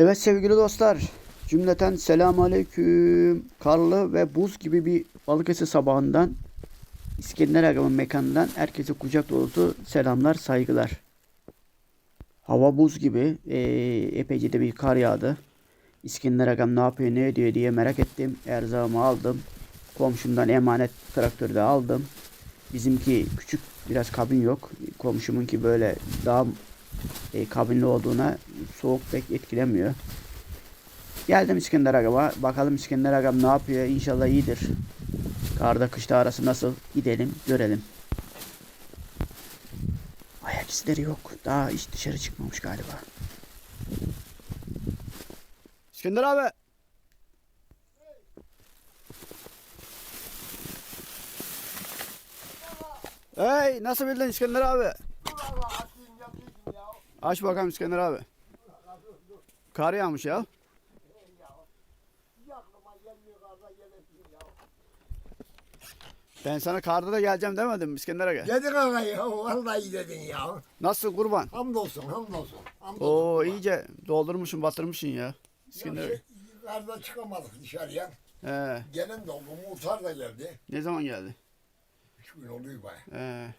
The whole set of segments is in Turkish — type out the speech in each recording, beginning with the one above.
Evet sevgili dostlar, cümleten selamun aleyküm. Karlı ve buz gibi bir Balıkesir sabahından İskender Agam'ın mekanından herkese kucak dolusu selamlar, saygılar. Hava buz gibi, ee, epeyce de bir kar yağdı. İskender Agam ne yapıyor, ne ediyor diye merak ettim. Erzağımı aldım. Komşumdan emanet traktörü de aldım. Bizimki küçük, biraz kabin yok. Komşumunki böyle daha e, kabinli olduğuna soğuk pek etkilemiyor. Geldim İskender Agam'a. Bakalım İskender Agam ne yapıyor? İnşallah iyidir. Karda kışta arası nasıl? Gidelim görelim. Ayak izleri yok. Daha hiç dışarı çıkmamış galiba. İskender abi. Hey nasıl bildin İskender abi? Aç bakalım İskender abi. Kar yağmış ya. Ben sana karda da geleceğim demedim mi İskender aga. Dedin aga ya vallahi dedin ya. Nasıl kurban? Hamdolsun hamdolsun. hamdolsun. Oo iyice doldurmuşsun batırmışsın ya. İskender Ya aga. şey, Karda çıkamadık dışarıya. He, Gelen de oldu. Muhtar da geldi. ne zaman geldi? Üç gün oluyor baya. He,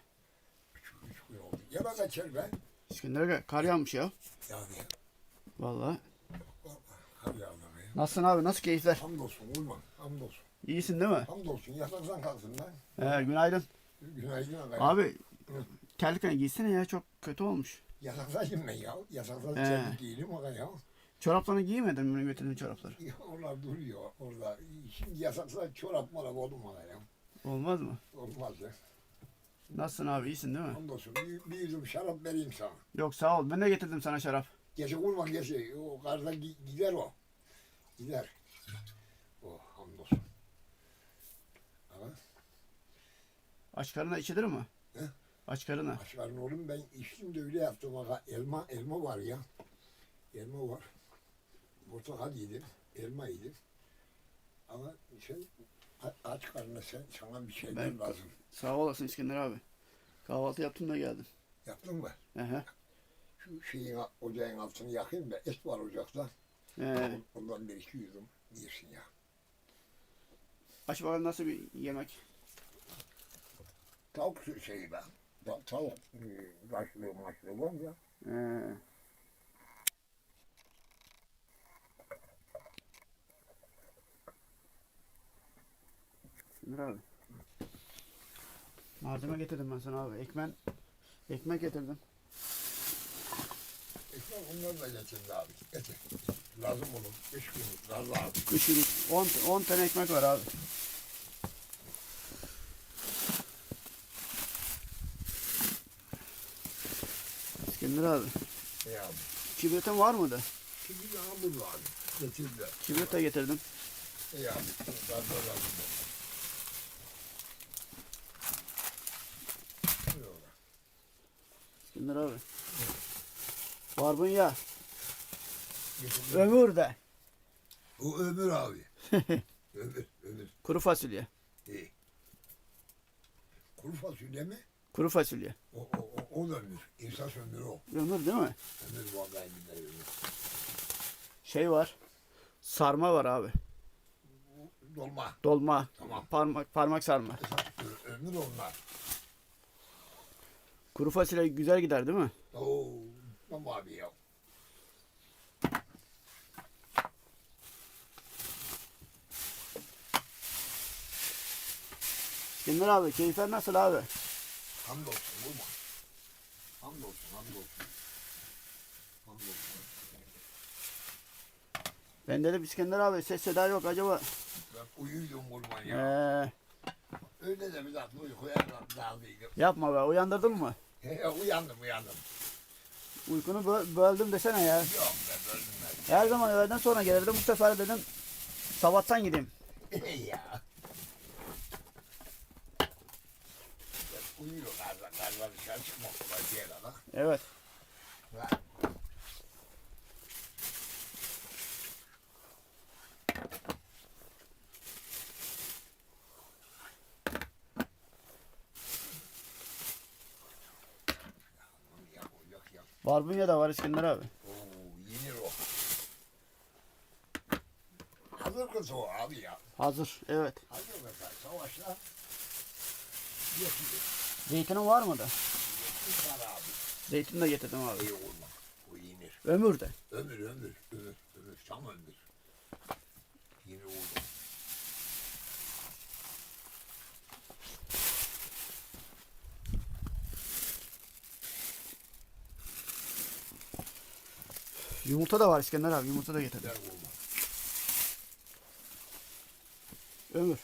Üç, üç gün oldu. Ya da kaçır be. İskender aga kar yağmış ya. Yani Vallahi. kar yağdı be. Nasılsın abi? Nasıl keyifler? Hamdolsun kurban. Hamdolsun. İyisin değil mi? Hamdolsun. Yataktan kalksın lan. He, günaydın. Günaydın aga. Abi terlikten giysene ya çok kötü olmuş. Yataktayım ben ya. Yataktan He. terlik değilim aga ya. Çoraplarını giymedin mi götürdüğün çorapları? Ya Onlar duruyor orada. Şimdi yasaksa çorap mola oldum aga ya. Olmaz mı? Olmaz ya. Nasılsın abi iyisin değil mi? Hamdolsun. Bir, bir yudum şarap vereyim sana. Yok sağ ol ben de getirdim sana şarap. Gece kurban gece o karda gi- gider o. Gider. Oh hamdolsun. Ama Aç karına içilir mi? He? Aç karına. başkanın oğlum ben içtim de öyle yaptım. Aga. Elma, elma var ya. Elma var. Portakal yedim. Elma yedim. Ama sen a- aç karnına sen sana bir şeyler Ben- lazım. Sağ olasın İskender abi. Kahvaltı yaptım da geldim. Yaptın mı? Ehe. Şu şeyin ocağın altını yakayım da et var ocakta. Ee, Ondan bir iki yudum yersin ya. aç bakalım nasıl bir yemek. Tavuk şeyi be. Ta- tavuk e, başlığı maçlığı var ya. Ee, İskender abi. Malzeme getirdim ben sana abi. Ekmen, ekmek getirdim. Ekmek ondan da getirdi abi. Getir. Lazım olur. Beş gün lazım abi. Kışın 10 10 tane ekmek var abi. İskender abi. Ne abi? Kibritin var mıydı? Şimdi yağmur var. Getirdi. Kibrit de getirdim. Ne abi? Lazım lazım. İskender abi. Barbunya. Ömür de. O ömür abi. ömür, ömür. Kuru fasulye. İyi. Kuru fasulye mi? Kuru fasulye. O, o, o, o da ömür. İnsan ömrü o. Ömür değil mi? Ömür vallahi billahi ömür. Şey var. Sarma var abi. Dolma. Dolma. Tamam. Parmak parmak sarma. Ö- ömür onlar. Kuru fasulye güzel gider değil mi? Oo, abi ya. İskender abi keyifler nasıl abi? Hamdolsun vurma. Hamdolsun, hamdolsun. Hamdolsun. Ben dedim İskender abi ses seda yok acaba. Ben uyuydum vurma ya. Ee, Öyle de bir dakika uykuya daldıydım. yapma be uyandırdın mı? Uyandım, uyandım. Uykunu bö- böldüm desene ya. Yok be, böldüm Her zaman öğleden sonra gelirdim bu sefer dedim sabahtan gideyim. ben. ya. Ben uyuyor galiba, galiba dışarı çıkmak kolay değil ama. Evet. Ben- Barbunya da var İskender abi. Oo, yenir. Hazır kız o abi ya. Hazır evet. Hazır mı kızlar savaşla. Yetiyor. Zeytinin var mı da? Yetim var abi. Zeytin de getirdim abi. İyi olmak. O yenir. Ömür de. Ömür ömür. Ömür ömür. Tam ömür. Yenir olmak. Yumurta da var İskender abi. Yumurta da getirdim. Ömür.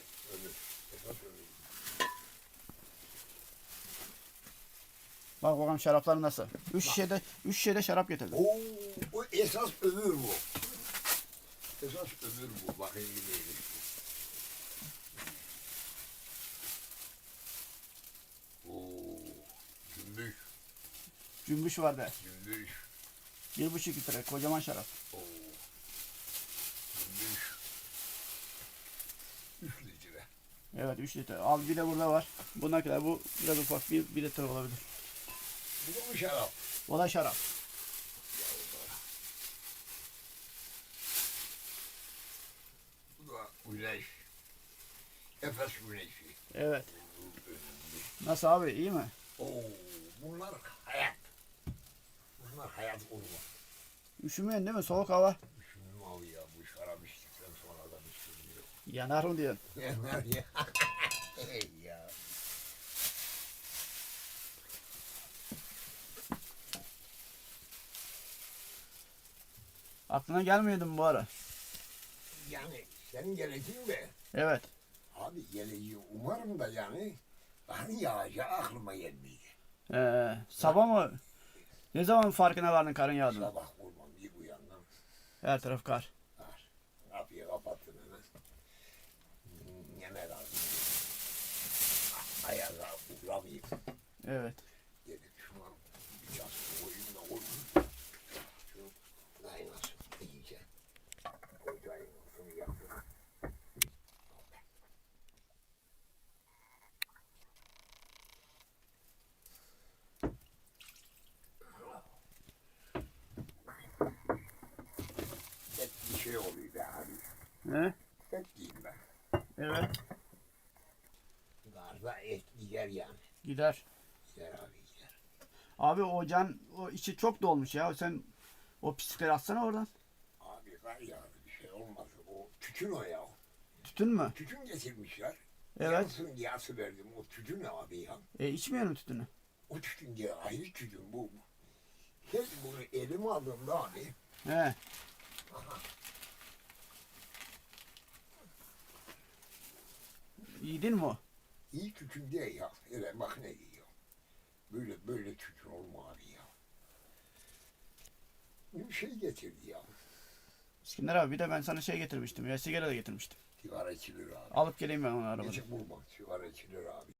Bak bakalım şaraplar nasıl. Üç şişede, üç şişede şarap getirdim. Oo, bu esas ömür bu. Esas ömür bu. Bakayım bu. Oo, cümbüş, Cümbüş var de. cümbüş. Bir buçuk litre kocaman şarap. Oo. Üç litre. Evet 3 litre. Al bir de burada var. Buna kadar bu biraz ufak bir, bir litre olabilir. Bu da mı şarap? O da şarap. Bu da güneş. Efes güneşi. Evet. Nasıl abi iyi mi? Oo, bunlar. Bunlar hayat olmaz. Üşümüyorsun değil mi? Soğuk hava. Düşündüm abi ya bu şarap içtikten sonra da düşünmüyor. Yanar mı diyorsun? Yanar ya. Hey ya. Aklına gelmiyordu mu bu ara? Yani senin geleceğin de Evet. abi geleceği umarım da yani hani yağacağı aklıma gelmeyecek. Ee, sabah mı? Ne zaman farkına vardın karın yağdığını? Sabah olmam bir uyandım. Her taraf kar. Var. Kapıyı kapattım hemen. Hmm, Yemek aldım. Ayağa uğramayayım. Evet. Dedim şuna bir yastık koyayım da olur. Şu kaynasın iyice. Ocağın şunu yapıyorum. Et bir şey oluyor be abi. He? Et yiyeyim ben. Evet. Garda et gider yani. Gider. Gider abi gider. Abi o can o içi çok dolmuş ya. Sen o pislikleri atsana oradan. Abi gar yağdı bir şey olmaz. O tütün o ya. Tütün mü? Tütün getirmişler. Evet. Yansın yası verdim. O tütün ne abi ya? E içmiyor mu tütünü? O tütün diye ayrı tütün bu. Hiç bunu elime aldığımda abi. He. Yedin mi iyi tütün diye ya. Öyle bak ne diyor. Böyle böyle tütün olma abi ya. Bir şey getirdi ya. İskender abi bir de ben sana şey getirmiştim. Ya sigara da getirmiştim. Sigara içilir abi. Alıp geleyim ben onu arabada. Gece bulma. Sigara içilir abi.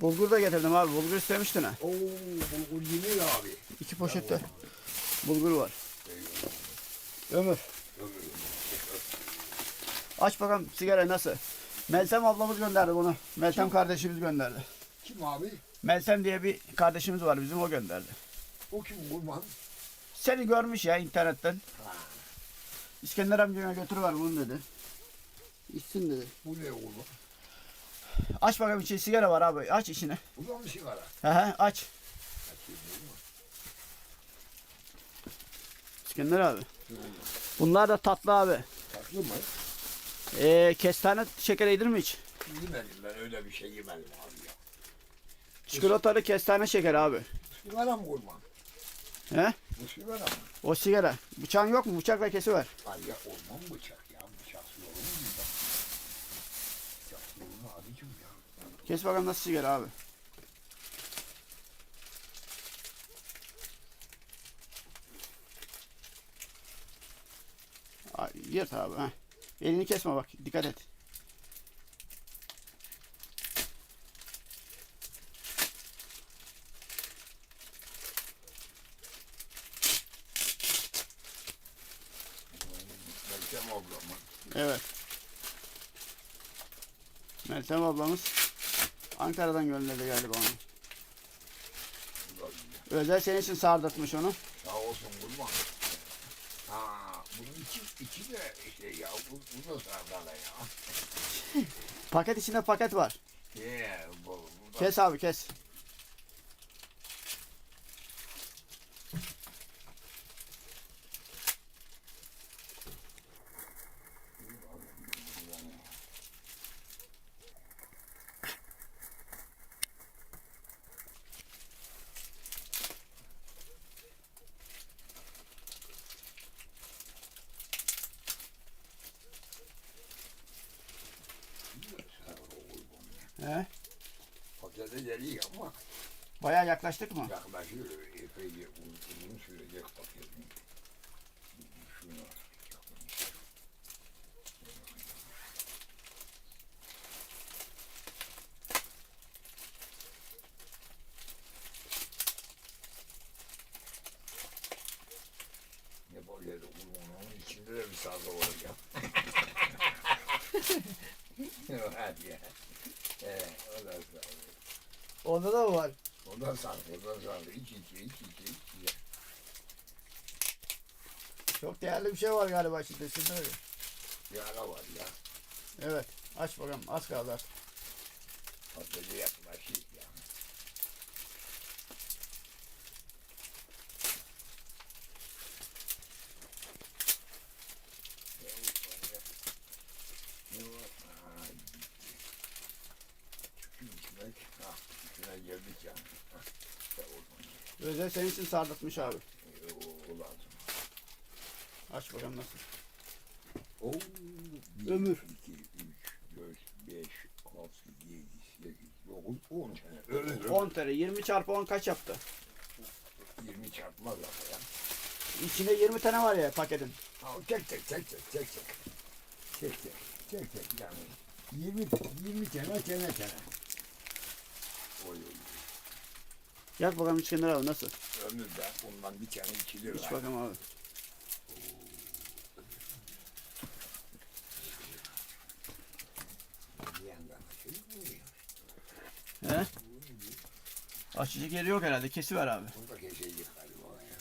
Bulgur da getirdim abi. Bulgur istemiştin ha. Oo bulgur yenir abi. İki poşette bulgur var. Eyvallah. Ömür. Ömür. Aç bakalım sigara nasıl? Meltem ablamız gönderdi bunu. Meltem kardeşimiz gönderdi. Kim abi? Meltem diye bir kardeşimiz var bizim o gönderdi. O kim Burman? Seni görmüş ya internetten. İskender amcama götürüver bunu dedi. İçsin dedi. bu ne oğlum? Aç bakalım içi sigara var abi. Aç içine. Bu da mı sigara? He he aç. Açayım. İskender abi. Bunlar da tatlı abi. Tatlı mı? Ee, kestane şeker yedin mi hiç? Yemedim ben öyle bir şey yemedim abi ya. Çikolatalı kestane şeker abi. Sigara mı Burman? He? Bu sigara mı? O sigara. Bıçağın yok mu? Bıçakla kesiver. Ay ya orman bıçak ya. Bıçak yolu mu bir bak. Bıçak yolu mu abicim ya? Kes bakalım nasıl sigara abi. Ay, Yırt abi. Heh. Elini kesme bak. Dikkat et. Meltem ablamın. Evet. Meltem ablamız Ankara'dan gönderdi galiba onu. Özel senin için sardırtmış onu. Sağ olsun Burman. Ha, bunun içi, içi de şey ya bu, bu da sardalya ya. Paket içinde paket var. Ye bu, bu da Kes abi kes. He? pakete geliyor ama Bayağı yaklaştık mı? yaklaşıyor. Epey uzun, sürecek paketin. Şunu Ne böyle de onun içinde de bir sazı olacak. Hadi ya. Evet, o da sağ Onda da mı var? o da sağ, o da sağ. İç içe, iç içe, iç içe. Çok değerli bir şey var galiba içinde. Şimdi öyle. Bir ara var ya. Evet. Aç bakalım. Az kaldı artık. Patlıcı yaklaşık ya. Ne var? Ha, Tükür içmek. Ha, içine geldik yani. Ha, işte oradan. Özel senin için sardırtmış abi. O, lazım. Aç bakalım nasıl. Oo, bir, Ömür. iki, üç, dört, beş, altı, yedi, sekiz, dokuz, on tane. Ömür. 10 TL. 20 çarpı 10 kaç yaptı? 20 çarpmaz ama ya. İçinde 20 tane var ya paketin. Ha, tek tek tek tek tek tek. Tek tek tek tek yani. 20 20 tane tane tane. Oy oy. Yak bakalım İskender abi nasıl? Ömürde ondan bir tane içilir. İç bakalım abi. He? Açıcı geri yok herhalde. Kesiver abi. Bunu da kesecek galiba ya.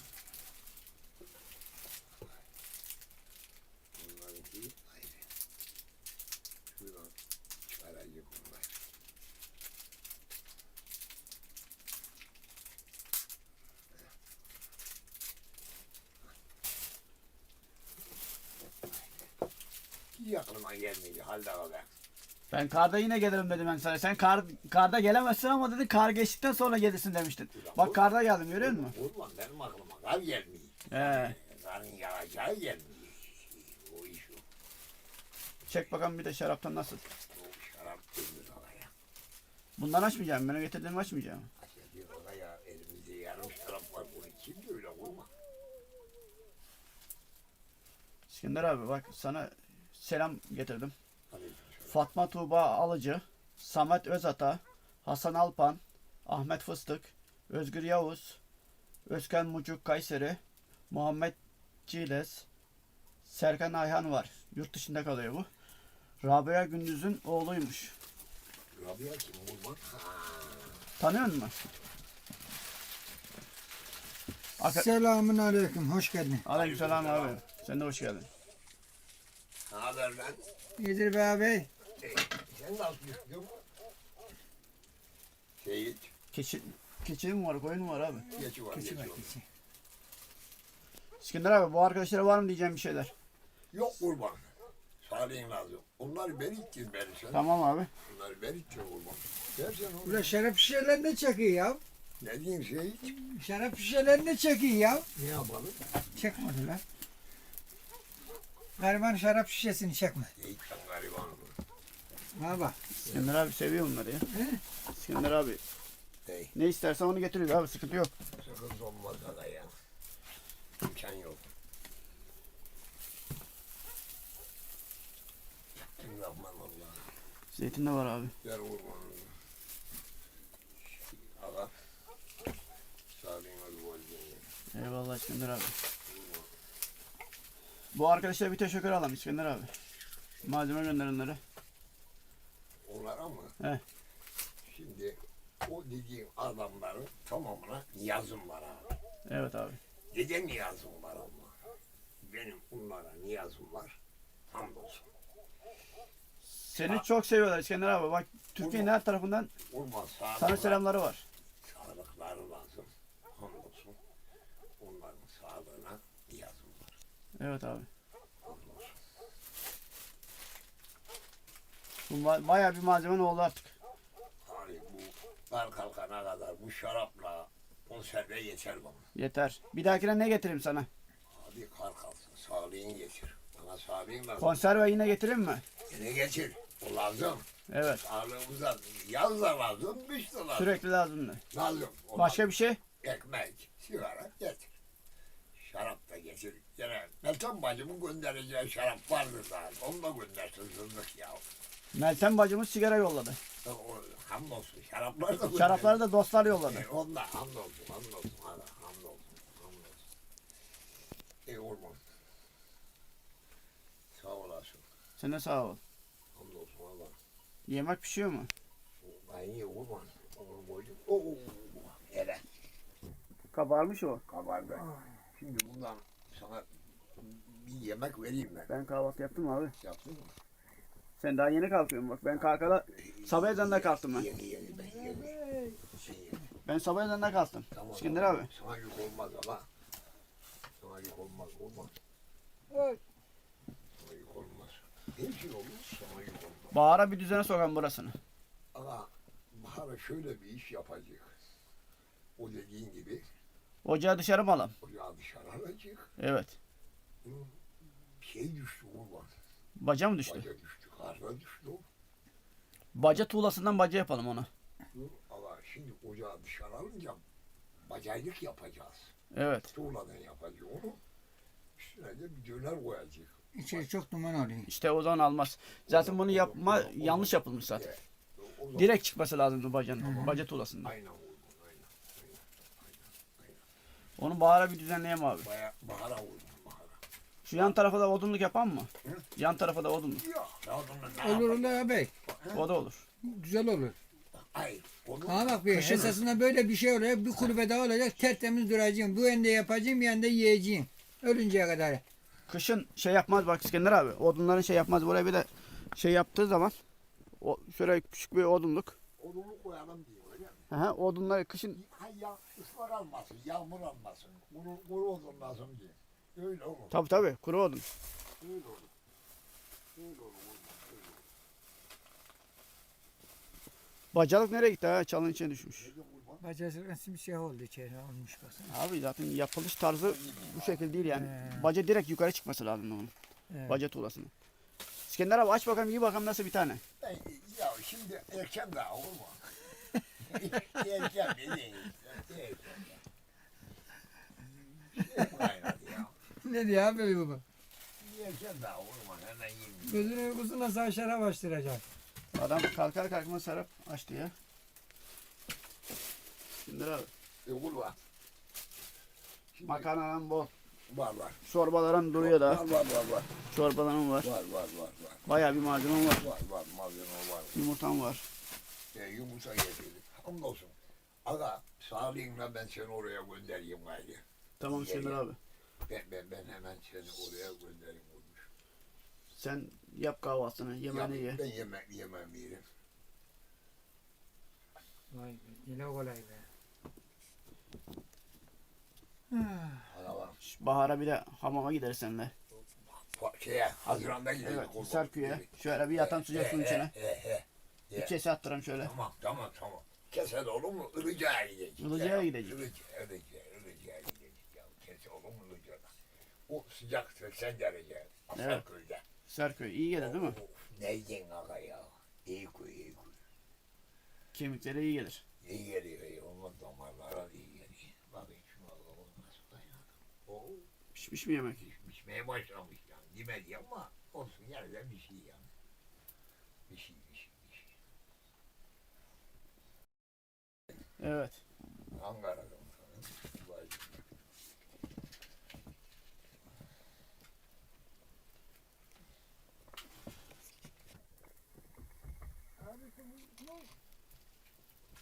Bunlarınki ayrı. Şuradan çıkaracak bunlar. Hiç aklıma gelmedi halde be. Ben karda yine gelirim dedim ben sana. Sen kar, karda gelemezsin ama dedi kar geçtikten sonra gelirsin demiştin. Bak karda geldim görüyor musun? Vurma benim aklıma kar gelmiyor. He. Karın yağacağı gelmiyor. O iş o. Çek bakalım bir de şaraptan nasıl. O şarap dönür oraya. Bundan açmayacağım. Benim getirdiğimi açmayacağım. Açacak oraya elimizde yarım şarap var. Bunu kim böyle vurma. İskender abi bak sana selam getirdim. Fatma Tuğba Alıcı, Samet Özata, Hasan Alpan, Ahmet Fıstık, Özgür Yavuz, Özkan Mucuk Kayseri, Muhammed Ciles, Serkan Ayhan var. Yurt dışında kalıyor bu. Rabia Gündüz'ün oğluymuş. Rabia kim? Ha. Tanıyor musun? Arka... Selamun aleyküm, hoş geldin. Aleykümselam abi. Sen de hoş geldin. Ne haber lan? İyidir be abi. Hey, sen nasıl düştün? Şey, Keçi, keçi mi var, koyun mu var abi? geçi var, Keçi geçi var, var. keçi. İskender abi bu arkadaşlara var mı diyeceğim bir şeyler? Yok kurban. Salih'in lazım. Onlar beni ittir beni sen. Tamam abi. Onlar beni ittir kurban. Dersen Ulan onu. şarap şişelerini çekiyor ya. Ne diyeyim şey? Şarap şişelerini çekiyor ya. Ne yapalım? Çekmedi lan. Gariban şarap şişesini çekme. İyi sen gariban. Ha bak. Abi seviyor bunları ya. He? İskender abi Hey, ne istersen onu getiriyor abi sıkıntı yok. sıkıntı olmaz da ya. İmkan yok. Bismillahirrahmanirrahim. Zeytin de var abi. Ver. Allah. Salih'in adı valideyim. Eyvallah İskender abi. Bu arkadaşlara bir teşekkür alalım İskender abi. Malzeme gönderenlere. Onlara mı? He. Şimdi o dediğim adamların tamamına niyazım var abi. Evet abi. Dede niyazım var ama. benim bunlara niyazım var. Hamdolsun. Seni çok seviyorlar İskender abi. Bak Türkiye'nin her tarafından Kurban sana selamları var. sağlıkları lazım. Hamdolsun. Onların sağlığına. Evet abi. Bu ba- bayağı bir malzemen oldu artık. Hani bu kar kalkana kadar bu şarapla konserve yeter bana. Yeter. Bir dahakine ne getireyim sana? Abi kar kalsın sağlığın getir. Bana sağlığın lazım. Konserve yine getireyim mi? Yine getir. O lazım. Evet. Sağlığımıza yaz da lazım, kış da lazım. Sürekli. Lazım. O Başka bir şey? ekmek, sigara getir. Şarap da getir. Gene Meltem bacımın göndereceği şarap vardır daha. Onu da göndersin zırnık ya. Meltem bacımız sigara yolladı. O, hamdolsun. Şaraplar da Şarapları da dostlar yolladı. E, onda hamdolsun, hamdolsun. Hala, hamdolsun, hamdolsun. E olmaz. Sağ olasın. Sen de sağ ol. Hamdolsun Allah. Yemek pişiyor mu? Ben iyi olmaz. Onu koydum. Oo, hele. Kabarmış o. Kabardı. Şimdi bundan sana bir yemek vereyim ben. Ben kahvaltı yaptım abi. Yaptın mı? Sen daha yeni kalkıyorsun bak. Ben kalkala sabah ezanında kalktım ben. Yeni yeni ben yeni. Şey, Ben sabah ezanında kalktım. tamam, İskender tamam. abi. Sana yük olmaz ama. Sana yük olmaz olmaz. Evet. Sana yük olmaz. Bir şey olur sana yük olmaz. Bahar'a bir düzene sokan burasını. Ama Bahar'a şöyle bir iş yapacak. O dediğin gibi Ocağı dışarı mı alalım? ocağı dışarı alacak. Evet. Bir şey düştü kurban. Baca mı düştü? Baca düştü. Karla düştü o. Baca tuğlasından baca yapalım onu. Dur, Ama şimdi ocağı dışarı alınca bacaylık yapacağız. Evet. Tuğladan yapacak onu. Üstüne de bir döner koyacak. İçeri çok duman oluyor. İşte o zaman almaz. Zaten bunu yapma yanlış yapılmış zaten. Direkt çıkması lazımdı bacanın. Baca tuğlasından. Aynen. Onu Bahar'a bir düzenleyeyim abi. Baya, bahara uygun. Bahara. Şu yan tarafa da odunluk yapan mı? Hı? Yan tarafa da odunluk. Yok. Onunla ne Olur yapalım? olur ağabey. O da olur. Güzel olur. Hayır. Onu Ama bak bir Kışın- esasında böyle bir şey olacak. Bir kulübe daha olacak. Tertemiz duracağım. Bu ende yapacağım, yanda yiyeceğim. Ölünceye kadar. Kışın şey yapmaz bak İskender abi. Odunların şey yapmaz. Buraya bir de şey yaptığı zaman o şöyle küçük bir odunluk. odunu koyalım diyor. Aha, odunları kışın Ha ya ıslak almasın, yağmur almasın. Kuru, kuru odun lazım diye. Öyle olur. tabi tabi kuru odun. Öyle olur. Öyle olur. olmaz, öyle olur. Bacalık nereye gitti ha? Çalın içine düşmüş. Neydi kurban? Bacası simsiyah oldu içeri olmuş baksana. Abi zaten yapılış tarzı bu şekil değil yani. He. Baca direkt yukarı çıkması lazım onun. Evet. Baca tuğlasını. İskender abi aç bakalım iyi bakalım nasıl bir tane. Ben, ya şimdi erken daha olur mu? Kaynadı ya. ne diyor abi baba? Erken daha mu? Hemen yiyeyim. Gözünü uykusuna sağ şarap açtıracak. Adam kalkar kalkmaz sarıp açtı ya. İskender abi. E, kurban. Şimdi Makarnadan bol. var var. Çorbaların duruyor da. Var var var var. Çorbalarım var. Var var var var. Bayağı bir malzemem var. Var var malzeme var. Yumurtam var. E, yumurta getirdik. Hamdolsun. Aga sağlığınla ben seni oraya göndereyim gayrı. Tamam İskender abi. Ben, ben, ben hemen seni oraya göndereyim olmuş. Sen yap kahvaltını, yemeğini ye. Ben yemek yemem yerim. Vay be. Yine kolay be. Ana bak. Bahar'a bir de hamama gideriz seninle. fa- Şeye, Haziran'da gidelim. Evet, kurban. Hisarköy'e. Şöyle bir yatan sıcak suyun içine. He, he, he. Bir kese attıralım şöyle. Tamam tamam tamam. Kese olur mu? Ilıca'ya gidecek. Ilıca'ya Ya, gidecek. Ilıca, Ilıca, Ilıca'ya gidecek. Ya kese olur mu Ilıca'da? O sıcak 80 derece. Asarköy'de. Hisarköy iyi gelir değil mi? Of, Ne yedin aga ya? İyi kuy, iyi kuy. Kemiklere iyi gelir. İyi geliyor, iyi. Onun damarlara iyi geliyor. Bakın şuna bakalım nasıl dayanıyor. O Pişmiş mi yemek? pişmeye başlamış yani. Yemedi ama olsun yine de bir şey yani. Bir şey, bir şey, bir şey. Evet. Ankara'da.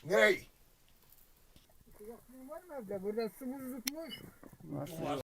Ney? Var mı evde? Burada su buz tutmuş. Var. Var.